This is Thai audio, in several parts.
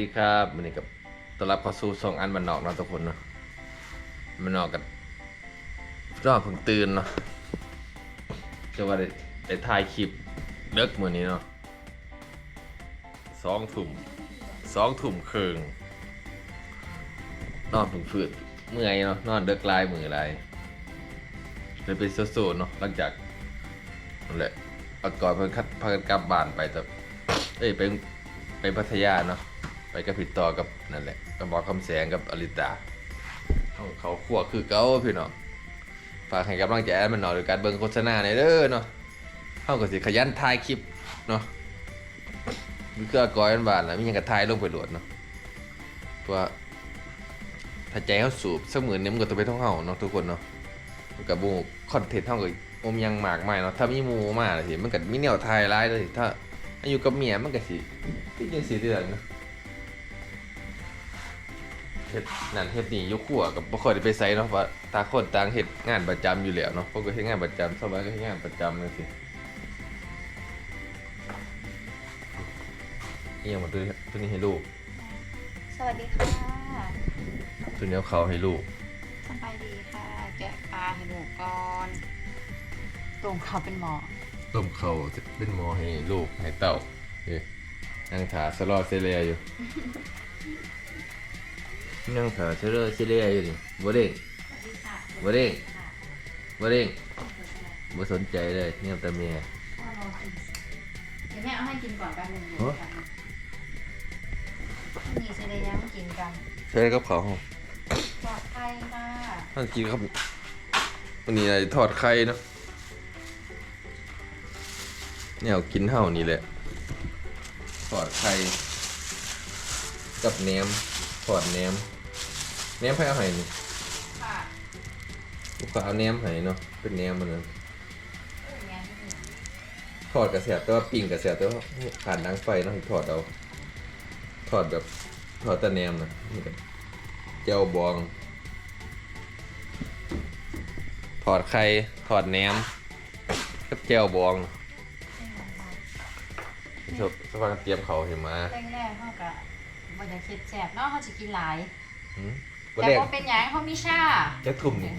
ดีครับวันนี้กับต้อนรับเข้าสู่ส่องอันบันนอกเนาะทุกคนเนาะบันนอกกับรอบเพิ่งตื่นเนาะจะว่าได้ได้ถ่ายคลิปเลิกมือนี้เนาะสองถุ่มสองถุ่มครึ่งนอนถึงฝืดเมื่อยเนาะนอนเลิกลายมือลายเลยเป็นโซๆเนาะหลังจากนั่นแหละเอาก่อนเพิ่งคัดพากันกลับบ้านไปแต่เอ้ยไปไปพัทยาเนาะ ไปกับผิดต่อกับนั่นแหละกับหมอคำแสงกับอลิตาเขาเขาขวคือเก้าพี่น้องฝากให้กำลังใจแอดมันหน่อยโดยการเบิ่งโฆษณาในอยเด้อเนาะเขาก็สิขยันถ่ายคลิปเนาะมีเครือกอยันบานแล้วมียังกระถ่ายลงไปโหลดเนาะเพราะว่าถ้าใจเขาสูบสักหมื่นเนี่ยมันก็ต้องไปท่องเฮาเนาะทุกคนเนาะกับบูคอนเทนต์เท่ากับอมยังหมากมายเนาะถ้ามีมูมาสิมันก็มีแนวถ่ายร้ายเลยถ้าอยู่กับเมียมันก็สิที่ยังสิเดือนเนาะ เฮ็ดนั่นเฮ็ดนี่อยุขัวกับบ่ค่อยได้ไปไสเนาะเพราะต่างคนต่างเฮ็ดงานประจำอยู่แล้วเนาะพวกก็เฮ็ดงานประจำสบายก็เฮ็ดงานประจำจังซี่อีหยังมาตัวนี้ตัวนี้ให้ลูกสวัสดีค่ะ ตัวนี้เอาเขาให้ลูกสบายดีค่ะ แกะปลาให้หนูก่อนตรงเขาเป็นหมอ ต้มเขาจะเป็นหมอให้ลูกให้เต้าเอ้ยนั่งขาสลอเซเลียอยู่ นั่งขาสลอเซเลียอยู่นี่บ่เด้งสวัสดีค่ะบ่เด้งบ่เด้งบ่สนใจเลยเนี่ยแต่เมียเดี๋ยวแม่เอาให้กินก่อนแป๊บนึงฮะนี่เสได็จยังกินกันใช้กับเขาปลอดภัยค่ะท่านกินครับวันนี้อะไรทอดไข่เนาะเนี่ยเอากินเท่านี้แหละทอดไข่กับแหนมทอดแหนม แหนมให้เอาให้นี่ค่ะลูกค้าเอาแหนมให้เนาะเป็นแหนมมันนะเออแม่นี่ทอดกระเสียบแต่ว่าปิ้งกระเสียบแต่ว่าผ่านดังไฟเนาะให้ทอดเอาทอดแบบทอดแต่แหนมนะนี่ก็เจียวบอง ถอดไข่ถอดแหนมกับเจียวบองสวสว่างเตรียมเขาเห็นมาแรกๆเขากะมันจะคิดแสบเนาะเขาจะกินหลายหืมบ่ แต่แรกพอเป็นหยังเขามีชาจะทุ่มนี่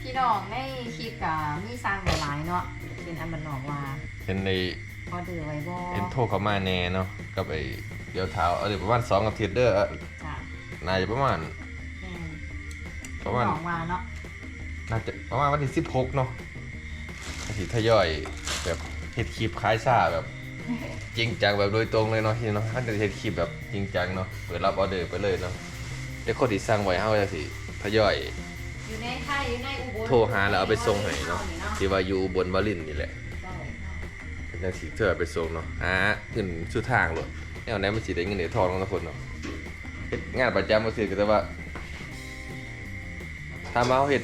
พี่น้องในคลิปกับมีสร้างหลายๆเนาะเป็นอันบันนอกว่าเห็นในพอดื้อไว้บ่เห็นโทรเขามาแน่เนาะกับไอ้เดี๋ยวเท้าเอาเดี๋ยวประมาณสองอาทิตย์เด้อจ้ะน่าจะประมาณแม่นประมาณ น้องว่าเนาะน่าจะประมาณวันที่สิบหกเนาะอาทิตย์ทยอยแบบเฮ็ดคลิปคล้ายซ่าแบบ จริงจังแบบโดยตรงเลยเนาะที่เนาะท่านจะเฮ็ดคลิปแบบจริงจังเนาะเปิดรับออเดอร์ไปเลยเนาะ แต่คนที่สั่งไว้เฮาจะสิทยอย อยู่ในไทยอยู่ในอุบลโทรหาแล้วเอาไปส่งให้เนาะที่ว่าอยู่บนวารินนี่แหละเป็นจังสีเธอไปส่งเนาะอ่าขึ้นสุดทางเลยแนวไหนมันสิได้เงินได้ทองเนาะทุกคนเนาะเฮ็ดงานประจำก็สิก็แต่ว่าถ้ามาเฮาเฮ็ด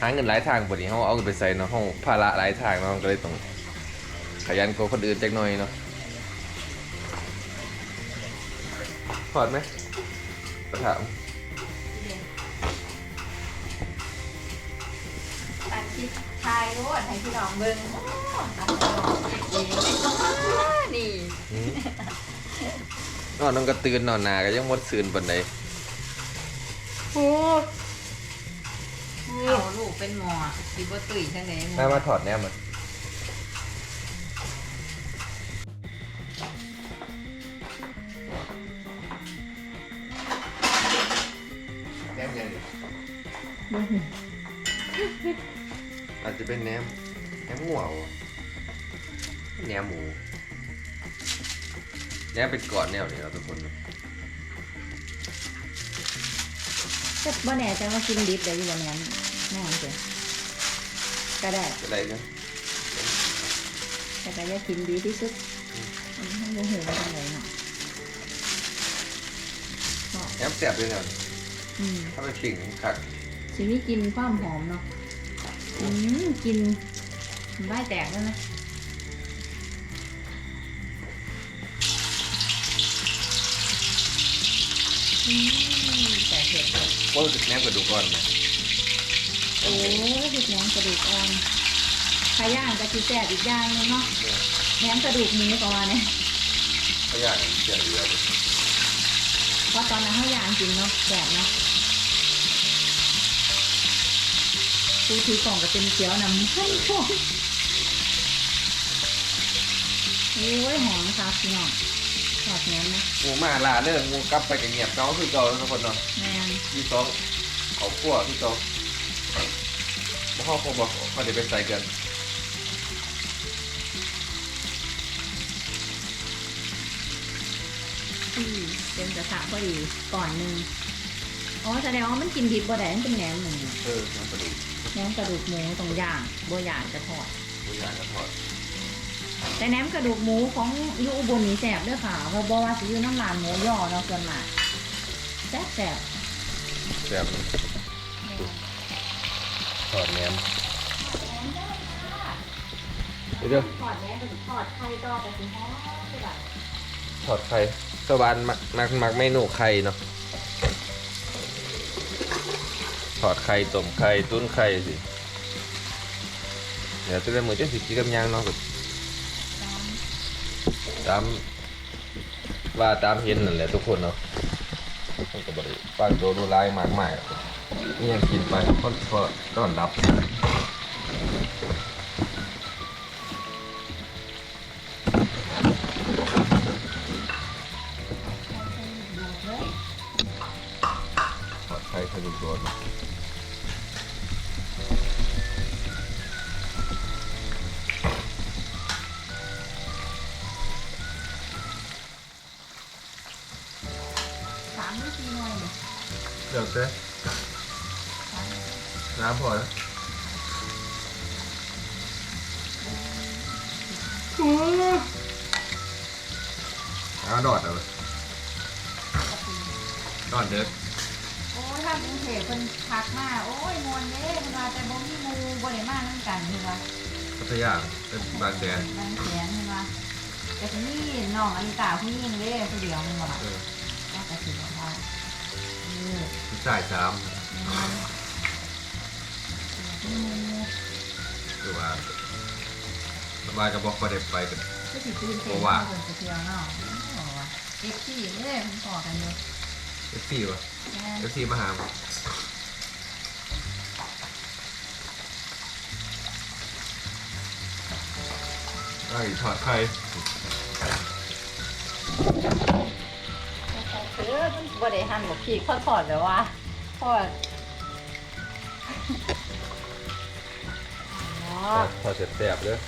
หาเงินหลายทางบ่นี้เฮาเอาเงินไปใส่เนาะเฮาภาระหลายทางเนาะก็เลยต้องขยันกว่าคนอื่นจักหน่อยเนาะถอดไหม ถามตัดคลิปชายรวดให้พี่น้องเบิ่งโอ้ตัดพี่น้องเก็บเองนี่หืมนอนนอนก็ตื่นนอนหนาก็ยังหมดซื่นปานใดเอาลูกเป็นหมอสิบ่ตุ้ยจังได๋หมน่าอมาถอดแนมมันแน อาจจะเป็นแหนมแหนมหัววะแหนมหมูแหนมเป็นก้อนแนวนี้เราะทุกคนก็บ่แน่ใจว่ากินดิบได้อยู่วันนั้นแน่เสียก็ได้อะไรกันแต่ก็อยากกินดีที่สุดมันให้โมโหมาทางไหนเนาะก็แหนมแสบด้วยเนี่ยอืมถ้าเป็นปิ่งคัก ชีวิตกินความหอมเนาะอืมกินใบแตกแล้วนะอืมแต่เผ็ดเผ็ดว่ารู้สึกแหนมกระดูกอ่อนไหมโอ้ยเผ็ดแหนมกระดูกอ่อนขาย่างกะทิแซ่บอีกอย่างหนึงเนาะเนี่ยแหนมกระดูกหมูประมาณเนี้ยก็อย่างเสียเดียวเพราะตอนนั้นเขายางจริงเนาะแดดเนาะ ดูถือกล่องก็เป็นเขียวนำให้ชมโอ้ยหอมค่ะพี่น้องถอดแหนมนะหมูมาลาเด้อหมูกลับไปกับเงียบเนาะคือเก่าแล้วทุกคนเนาะแมนที่สองเขาขั้วที่สองบ่เข้าคงบอกเขาจะไปใส่กันที่เป็นกระทะพอดีก่อนหนึ่งอ๋อแสดงว่ามันกินดิบบ่ได้มันเป็นแหนมหนึ่งเออน้ำกระดูกแห นมกระดูกหมูตรงย่างบ่ย่างจะทอดตัวอย่างกระทอดแต่แหนมกระดูกหมูของอยูอุบลนี่แสบเด้วยค่ะเพราะบอกว่าสิอยู่น้ำลานหมูย่อเนาะส่วนมากแซ่บแซ่บแบบทอดแหนมเดี๋ยวทอดแหนมกับทอดไข่ต่อไปสิฮอใช่ป่ะทอดไข่สวานมักมักมักเมนูไข่เนาะ อดไข่ต้มไข่ตุ้นไข่สิเดี๋ยวจะได้มือจะสิกินกับหยังเนาะแบบตามว่าตามเห็นนั่นแหละทุกคนเนาะมันก็บริฟังโดนร้ายมากมายหรอกนี่ยังกินไปเพราะเพราะต้อนรับ เดี๋ยวเต้น้ำพอแล้วเอาดอดเอาเลยดอดเด็กโอ้ยถ้ากรุงเทพเพิ่นพักมา โอ้ยมวนเด้เพิ่นว่าแต่บ่มีหมู่บ่ได้มานํกันเพิ่นว่าพัทยาเป็นบางแดนบางแสนเพิ่นว่าแต่ทีนี้น้องอลิตาผู้หญิงเด้ผู้เดียวมันบ่ล่ะเออ อผู้ชายสามมันมีหมู่คือว่าสบายกับบอกก็ได้ไปกัน ก็สิตื่นเต้นบ่ว่า เพิ่นไปเที่ยวเนาะอ๋อว่าเอฟซีเด้เพิ่นต่อกันอยู่เอฟซีวะแม่เอฟซีมาหาไอ้ถอดไข่เออมันบ่ได้หั่นบ่พี่เขาถอดแบบว่า ถอดอ๋อถอดเสร็จแสบเลย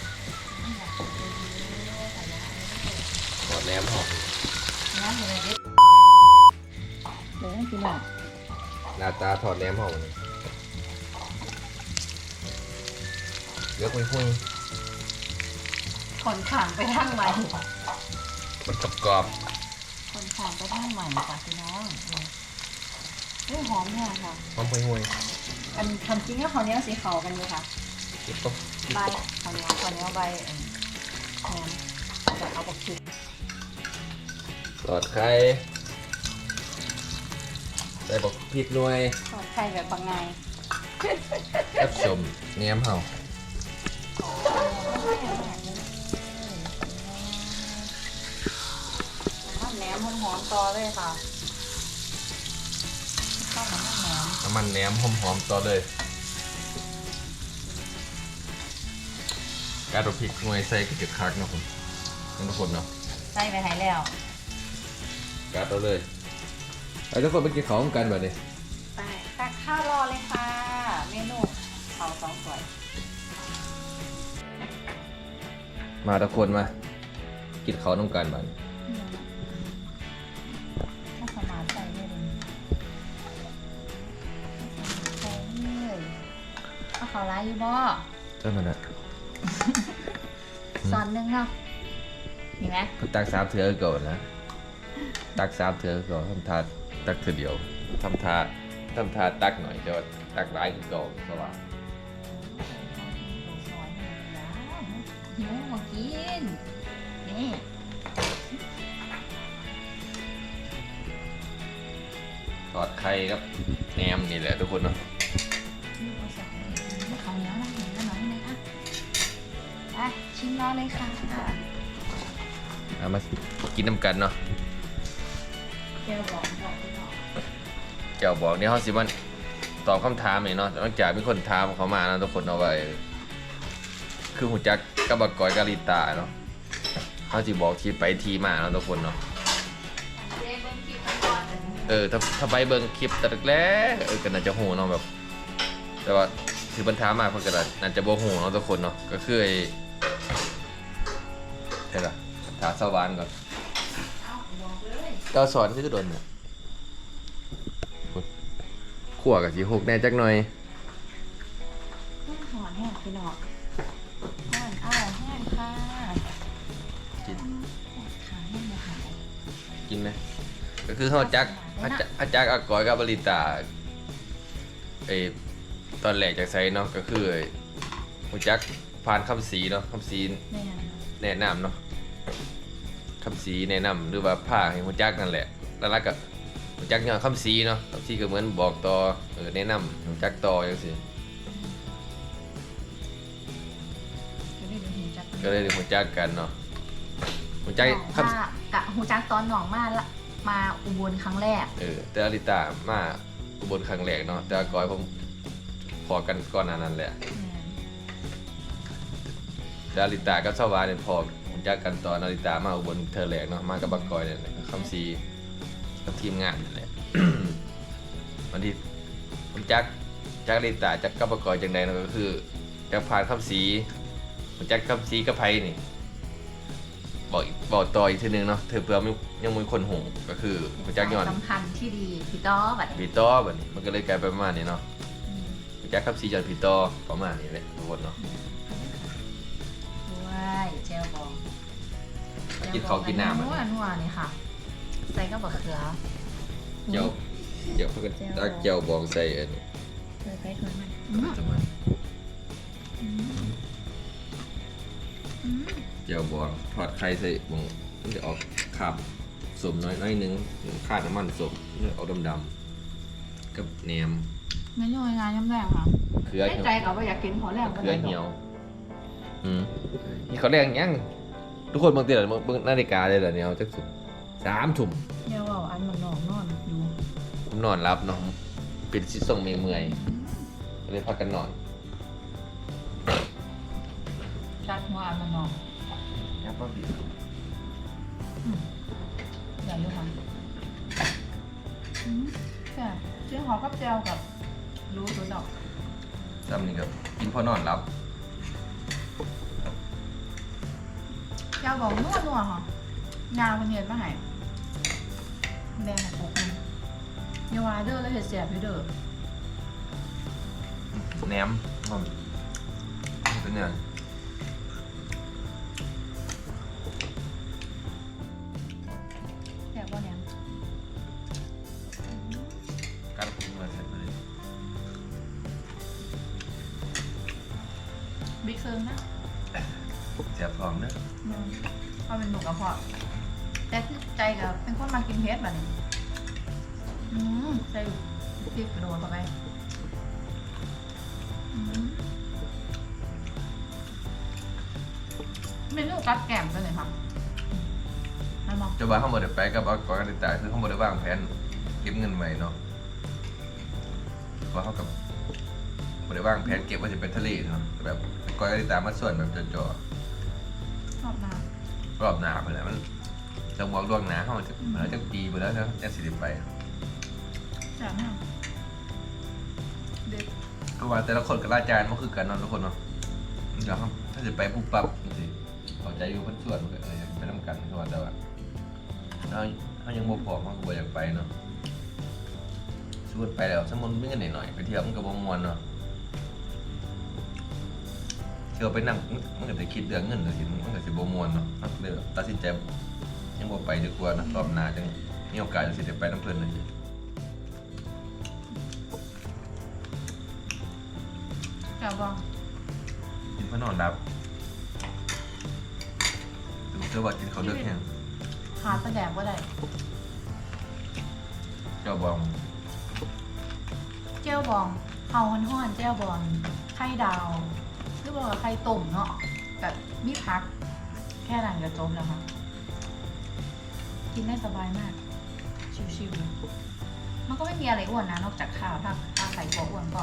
ถอดแหนมหอมน้ำเลยเด็ดเดี๋ยวให้พี่น้องหน้าตาถอดแหนมหอมเลือกไม่หุ้ยคนขางไปทางใหม่มันกรอบคนขางไปทางใหม่ค่ะพี่น้อง เออเฮ้ยหอมเนี่ยค่ะๆหอมหุ้ยอันทำจริงแล้วเขาวเหนี้ยวสีขาวกันอยู่ค่ะๆกิ๊บปุ๊บใบข้าวเหนียวข้าวเหนียวใบเอ็นแหนมจะเอาบอกคิดถอดไข่ใส่บอกพริกหน่วยทอดไข่แบบบางไงกับสมแหนมเห่าน้ำแหนมหอมๆต่อเลยค่ะ ข้าวหอมแหนมน้ำมันแหนมหอมๆต่อเลยการเอาพริกหน่วยใส่ก็จะคักเนาะผมทุกคนเนาะใส่ไปให้แล้วกัดเอาเลยไอ้ทุกคนไปกินของกันแบบนี้ไปตักข้าวรอเลยค่ะ เมนูข้าวสองสวยมาทุกคนมา กินเขาวน้ำกันบัดน เอาข้าร้ายอยู่บ่เจ้ามันอะซอนหนึงเนาะเห็นไหมตักสามเถื่อก่อนนะ ตักสามเถื่อก่อนทำทาตักเถื่อเดียวทำทาทำทาตักหน่อยจะว่าตักร้ายคือเก่าเพราะว่าซอยให้มันยาวหิวมากินนี่ทอดไข่ครับแหนมนี่แหละทุกคนเนาะ ห็นกันหน่อยนึงอะไปชิมรอเลยค่ะเอามากินน้ำกันเนาะแก้วบอกบอกพี่น้องเจ้าบอกเนี่ยเขาสิมันตอบคำถามนี่เนาะหลังจากมีคนถามเขามานะทุกคนเอาไว้คือหูจักกับบกกอยกาลิตาเนาะเขาสิบอกที่ไปทีมาเนาะทุกคนเนาะเจ๊เบิ้งคลิปกันก่อนเลยเออถ้าถ้าไปเบิ่งคลิปแต่แรกๆเออก็น่าจะหูเนาะแบบ แต่ว่าถือปัญหามากเพิ่นก็น่าจะบ่หูเนาะทุกคนเนาะก็คือไอ้ เท่าล่ะถาสวรรค์ก่อนเอาบอกเลยเจ้าสอนคือโดนเนี่ยขั่วกับสีหกแน่จักหน่อยต้องหอนแห้งพี่น้องหอนอ้าวแห้งค่ะกินขาแห้งเลยค่ะกินไหมก็คือเขาจักอาจักอาจักอากอยกับบริตาไอตอนแรกจากไซเนาะก็คือไอ้หูจักผ่านคำสีเนาะคำสี แม่นแนะนำเนาะคำสีแนะนำหรือว่าผ้าให้หูจักนั่นแหละแล้วก็หูจักย้อนคำสีเนาะคำสีก็เหมือนบอกต่อเออแนะนำหูจักต่ออย่างสิก็ได้ดูหูจักก็เลยหูจักกันเนาะหูจักน้องคำมากะหูจักตอนหนองมาละมาอุบลครั้งแรก เออแต่อลิตามาอุบนครั้งแรกเนาะแต่อากอยผมพอกันก่อนหนานั้นแหละ แม่นแต่อลิตาก็สวาเนี่ยพอผมจักกันตอนอลิตามาอุบลเธอแรกเนาะมากับบักกอยเนี่ยก็คำซีกับทีมงานนั่นแหละวันที่ผมจักจักอลิตาจักกับบักกอยจังใดเนาะก็คือจักผ่านคำซีผมจักคำซีกับไพนี่บอกอีกบอกต่ออีกทีนึงเนาะเธอเพื่อไม่ยังมีคนหงก็คือผมจักย้อนสัมพันธ์ที่ดีพี่ต้อบัดนี้พีต่อแบบนี้มันก็เลยกลายเป็นประมาณนี้เนาะอืมแจ็คครับซีจอนพีต่อประมาณนี้แหละทุกคนเนาะ กินเขาวกินน้ำนัอะวนัวนี่ค่ะ ใส่ก็บะเขือเจียวเจียวเพื่อนตักเจียวบองใส่อันนี้เคยไปเคยมันอืมทำไมอืมอืมเจียวบองทอดไข่ใส่บองมันจะออกขาบสมน้อยน้อยๆหนึงขาดน้ำมันสมมันจะออกดำๆกับแหนมไม่ย่อยงานย่ำแรงค่ะเกลือไม่เหี่ยวใจกับว่าอยากกินขอแรงเกลือเหี่ยว อืมนี่เขาเรียกยังทุกคนบางทีเราเบิ่งนาฬิกาเลยเหรอเนี่ยเอาจักสุดสามทุ่มเดี๋ยวเอาอันมันนอนนอนอยู่ผมนอนรับเนาะเป็นสิส่งเมื่อยๆก็เลยพักกันนอนชัดหัวอันมันนอนครับพ่อพี่อย่าอยู่ค่ะอืมแซ่บเจียวหอมกับเจียวกับรู้ตัวดอก จำนี่ก็กินพอนอนรับ เจียวบอกนัวนัวค่ะงาเป็นเห็ดมาให้แดงของผมอยาวาเด้อแล้วเห็ดเสียบให้เด้อแหนมมันเป็นเนี่ยแซ่บว่าเนี่ยการกินมาเสร็จเลยบิ๊กเซิร์ฟนะ เสียบพร้อมเนอะอืมเขาเป็นหนูกระเพาะแต่คือใจกับเป็นคนมากินเผ็ดแบบนี้อืมใส่พริกกระโดดเข้าไปอืมเมนูกัดแกล้มกันเลยค่ะนั่นมองจะว่าเขาหมดไปกับเอาก่อนกันแต่คือเขาหมดได้วางแผนเก็บเงินไว้เนาะว่าเขากับหมดได้วางแผนเก็บว่าจะเป็นทะเลเนาะแต่แบบก้อยกันตามาส่วนแบบจ่อชอบน้ๆ รอบหนาไปแล้วมันจะมองล่วงหนาเขาจะมันจะปีไปแล้วเนาะจะสิบไปำแซ่บมากเด็ดก็ว่าแต่ละคนกับราจารย์มันคือกันเนาะทุกคนเนาะเดี๋ยวครับถ้าจะไปปุ๊บปั๊บนี่สิเข้าใจอยู่เพิ่นส่วนมันก็เอออยากไปน้ำกันก็ว่าแต่ว่าเราเขายังบ่พร้อมเขาก็บ่อยากไปเนาะสมมติไปแล้วสมมติมีเงินหน่อยๆไปเที่ยวมันก็บ่ม่วนเนาะ เที่ยวไปนั่งมันก็จะคิดเรื่องเงินเลยสิมันก็สิบ่ม่วนเนาะเราก็เลยแบบตัดสินใจยังบ่ไปดีกว่านะรอบหน้าจังมีโอกาสจังสิได้ไปน้ำเพิ่นเลยแซ่บบ้างกินเพื่อนอนรับดูเจ้าว่ากินเขาวเลือกแห้งขาแสดงว่าได้เจ้าบองเจ้าบองเฮาห้อนๆเจ้าบองไข่ดาว หรือบอกว่าไข่ต้มเนาะแบบมีพัก แค่นั้นก็จบแล้วค่ะกินได้สบายมาก ชิวๆมันก็ไม่มีอะไรอ้วนนะ นอกจากข้าว ถ้าถ้าใส่ตัวอ้วนก็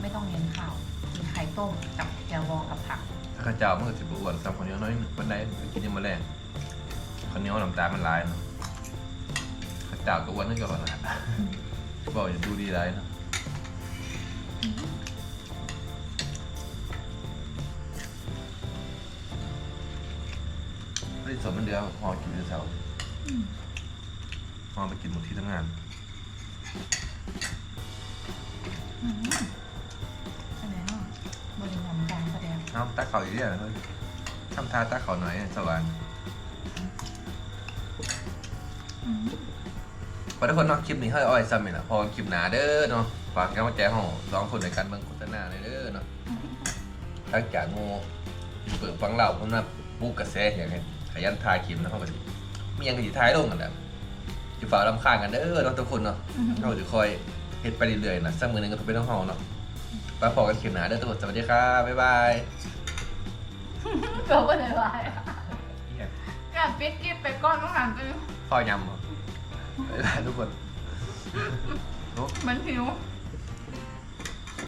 ไม่ต้องเน้นข้าว กินไข่ต้มกับแกวบองกับผัก ถ้าข้าวเจ้ามันก็สิบอ้วนซ้ำข้าวเหนียวน้อยวันไหนกินยังมาแรงข้าวเหนียวน้ำตาลมันหลายเนาะข้าวเจ้าก็อ้วนนึกก่อนนะบอกอย่าดูดีไรเนาะ ไม่ได้สมมันเดือหอกินเดือเสาอืมหอไปกินหมดที่ทำงานอืมอันไหนเนาะบริหารจานแสดงเอาตาเขาอีกเรื่องเลยทำทาตาเขาหน่อยสวรรค์อืม พอทุกคนเนาะคลิปนี้ให้อ้อยซ้ำนี่แหละพอคลิปหนาเด้อเนาะฝากกันมาแจ้งห้องสองคนในการเบิ่งโฆษณาเลยเด้อเนาะถ้าจากงูเปิดฟังเล่าผมนะบุกกระแสอย่างเงี้ย ขยันทายคลิปนะเขาก็สิมีหยังก็สิทายลงกันแหละจะฝากลำคาญกันเด้อเนาะทุกคนเนาะเราจะคอยเฮ็ดไปเรื่อยๆนะสักมือหนึงก็ต้องเป็นต้องเฮาเนาะไปพอกันคลิปหนาเด้อทุกคนสวัสดีครับบ๊ายบายเกือบว่าเลยว่าเหี้ยอยากปิดกิบไปก้อนต้องหันไปข้อยำเหรอบ๊ายบายทุกคนมันหิวบ